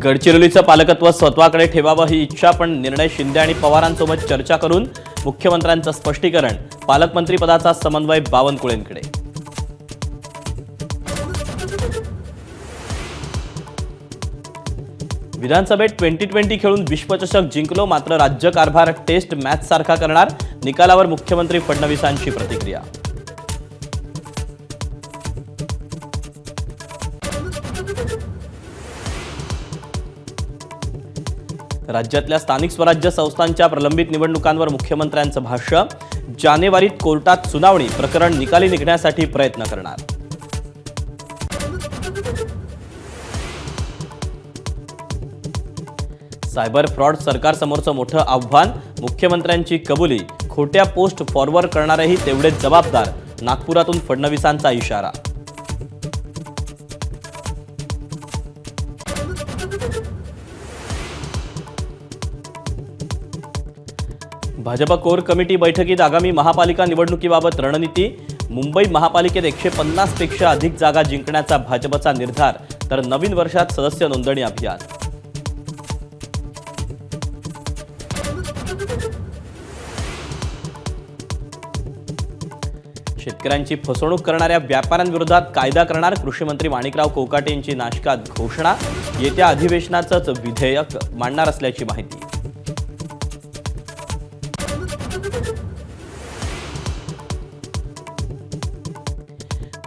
गडचिरोलीचं पालकत्व स्वतःकडे ठेवावं ही इच्छा पण निर्णय शिंदे आणि पवारांसोबत चर्चा करून मुख्यमंत्र्यांचं स्पष्टीकरण पालकमंत्रीपदाचा समन्वय बावनकुळेंकडे. विधानसभेत ट्वेंटी ट्वेंटी खेळून विश्वचषक जिंकलो मात्र राज्य कारभार टेस्ट मॅच सारखा करणार निकालावर मुख्यमंत्री फडणवीसांची प्रतिक्रिया. राज्यातल्या स्थानिक स्वराज्य संस्थांच्या प्रलंबित निवडणुकांवर मुख्यमंत्र्यांचं भाष्य जानेवारीत कोर्टात सुनावणी प्रकरण निकाली निघण्यासाठी प्रयत्न करणार. सायबर फ्रॉड सरकारसमोरचं मोठं आव्हान मुख्यमंत्र्यांची कबुली खोट्या पोस्ट फॉरवर्ड करणारेही तेवढेच जबाबदार नागपुरातून फडणवीसांचा इशारा. भाजप कोर कमिटी बैठकीत आगामी महापालिका निवडणुकीबाबत रणनीती मुंबई महापालिकेत एकशे पन्नासपेक्षा अधिक जागा जिंकण्याचा भाजपचा निर्धार तर नवीन वर्षात सदस्य नोंदणी अभियान. शेतकऱ्यांची फसवणूक करणाऱ्या व्यापाऱ्यांविरोधात कायदा करणार कृषीमंत्री माणिकराव कोकाटे यांची नाशकात घोषणा येत्या अधिवेशनाचंच विधेयक मांडणार असल्याची माहिती.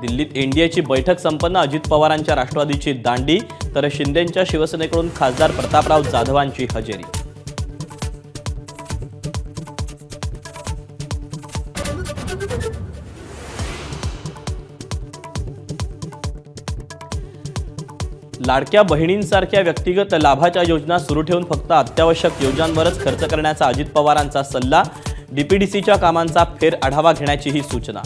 दिल्लीत एनडीएची बैठक संपन्न. अजित पवारांच्या राष्ट्रवादीची दांडी तर शिंदेंच्या शिवसेनेकडून खासदार प्रतापराव जाधवांची हजेरी. लाडक्या बहिणींसारख्या व्यक्तिगत लाभाच्या योजना सुरू ठेवून फक्त अत्यावश्यक योजनांवरच खर्च करण्याचा अजित पवारांचा सल्ला. डीपीडीसीच्या कामांचा फेर आढावा घेण्याची ही सूचना.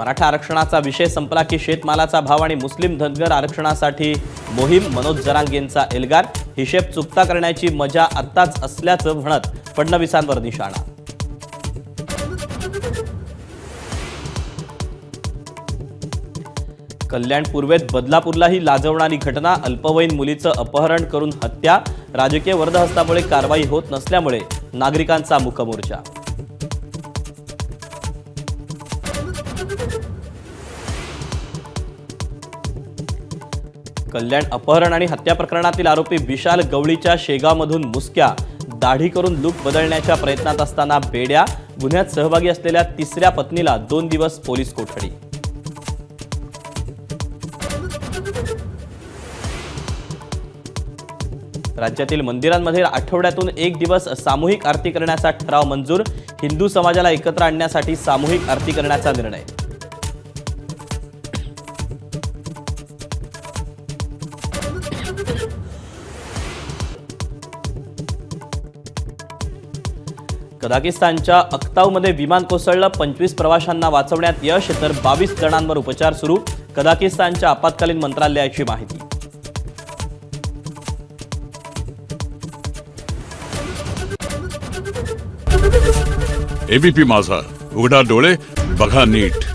मराठा आरक्षणाचा विषय संपला की शेतमालाचा भाव आणि मुस्लिम धनगर आरक्षणासाठी मोहीम मनोज जरांगेंचा एल्गार. हिशेब चुकता करण्याची मजा आत्ताच असल्याचं म्हणत फडणवीसांवर निशाणा. कल्याण पूर्वेत बदलापूरलाही लाजवणारी घटना अल्पवयीन मुलीचं अपहरण करून हत्या. राजकीय वर्धहस्तामुळे कारवाई होत नसल्यामुळे नागरिकांचा मुखमोर्चा कल्याण अपहरण आणि हत्या प्रकरणातील आरोपी विशाल गवळीच्या शेगावमधून मुसक्या दाढी करून लूक बदलण्याच्या प्रयत्नात असताना बेड्या गुन्ह्यात सहभागी असलेल्या तिसऱ्या पत्नीला दोन दिवस पोलीस कोठडी. राज्यातील मंदिरांमध्ये आठवड्यातून एक दिवस सामूहिक आरती करण्याचा ठराव मंजूर हिंदू समाजाला एकत्र आणण्यासाठी सामूहिक आरती करण्याचा निर्णय. कझाकिस्तानच्या अख्तावमध्ये विमान कोसळलं पंचवीस प्रवाशांना वाचवण्यात यश तर बावीस जणांवर उपचार सुरू कझाकिस्तानच्या आपत्कालीन मंत्रालयाची माहिती. एबीपी माझा. उघडा डोळे बघा नीट.